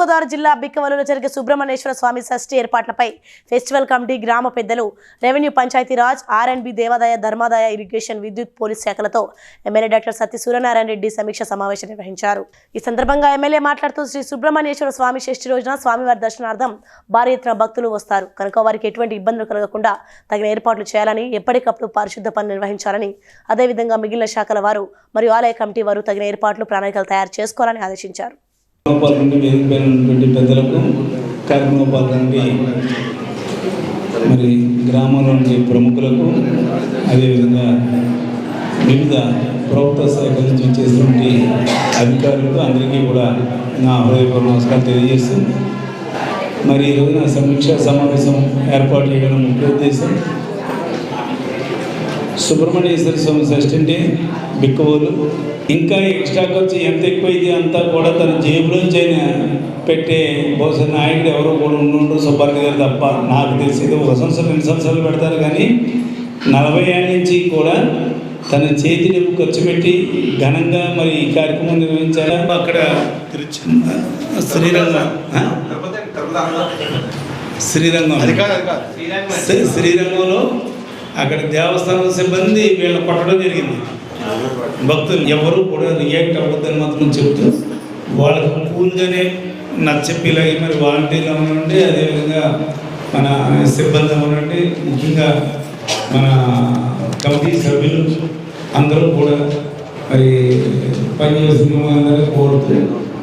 తూర్పుగోదావరి జిల్లా బిక్కవలులో జరిగే సుబ్రహ్మణ్యేశ్వర స్వామి షష్ఠి ఏర్పాట్లపై ఫెస్టివల్ కమిటీ గ్రామ పెద్దలు రెవెన్యూ పంచాయతీరాజ్ ఆర్ఎండ్బి దేవాదాయ ధర్మాదాయ ఇరిగేషన్ విద్యుత్ పోలీస్ శాఖలతో ఎమ్మెల్యే డాక్టర్ సత్య సూర్యనారాయణ రెడ్డి సమీక్ష సమావేశం నిర్వహించారు. ఈ సందర్భంగా ఎమ్మెల్యే మాట్లాడుతూ శ్రీ సుబ్రహ్మణ్యేశ్వర స్వామి షష్ఠి రోజున స్వామివారి దర్శనార్థం భారీ ఎత్తున భక్తులు వస్తారు. కనుక వారికి ఎటువంటి ఇబ్బందులు కలగకుండా తగిన ఏర్పాట్లు చేయాలని ఎప్పటికప్పుడు పారిశుద్ధ పనులు నిర్వహించాలని అదేవిధంగా మిగిలిన శాఖల వారు మరియు ఆలయ కమిటీ వారు తగిన ఏర్పాట్లు ప్రణాళికలు తయారు చేసుకోవాలని ఆదేశించారు. కార్యక్రమాల నుండి వేదిక ఉన్నటువంటి పెద్దలకు కార్యక్రమాల నుండి మరి గ్రామంలోని ప్రముఖులకు అదేవిధంగా వివిధ ప్రభుత్వ శాఖ నుంచి వచ్చేటువంటి అధికారులకు అందరికీ కూడా నా హృదయపూర్వ నమస్కారం తెలియజేస్తూ మరి ఈ రోజున సమీక్షా సమావేశం ఏర్పాటు చేయడం ముఖ్య ఉద్దేశం. సుబ్రహ్మణ్యేశ్వర స్వామి షష్ఠి అంటే బిక్కవోలు ఇంకా ఎక్స్ట్రా ఖర్చు ఎంత ఎక్కువైతే అంతా కూడా తన జేబులోంచి అయినా పెట్టే బహుశా నాయకుడు ఎవరో కూడా ఉండు సుబ్బారెడ్డి గారు తప్ప. నాకు తెలిసి ఏదో ఒక సంవత్సరం రెండు సంవత్సరాలు పెడతారు కానీ నలభై ఏళ్ళ నుంచి కూడా తన చేతి డబ్బు ఖర్చు పెట్టి ఘనంగా మరి ఈ కార్యక్రమం నిర్వహించారా అక్కడ తిరుచి శ్రీరంగం? శ్రీరంగం. శ్రీరంగంలో అక్కడ దేవస్థానం సిబ్బంది వీళ్ళని కొట్టడం జరిగింది. భక్తులు ఎవరు కూడా రియాక్ట్ అవ్వద్దని మాత్రం చెప్తూ వాళ్ళకి కూల్గానే నచ్చపిల్లకి మరి వాలంటీర్లు అవనండి అదేవిధంగా మన సిబ్బంది అవనండి ముఖ్యంగా మన కమిటీ సభ్యులు అందరూ కూడా మరి పనిచేస్తున్న అందరూ కోరుతూ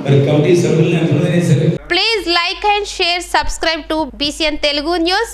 మరి కమిటీ సభ్యులను ఎంతమంది సరే please like and share subscribe to BCN Telugu news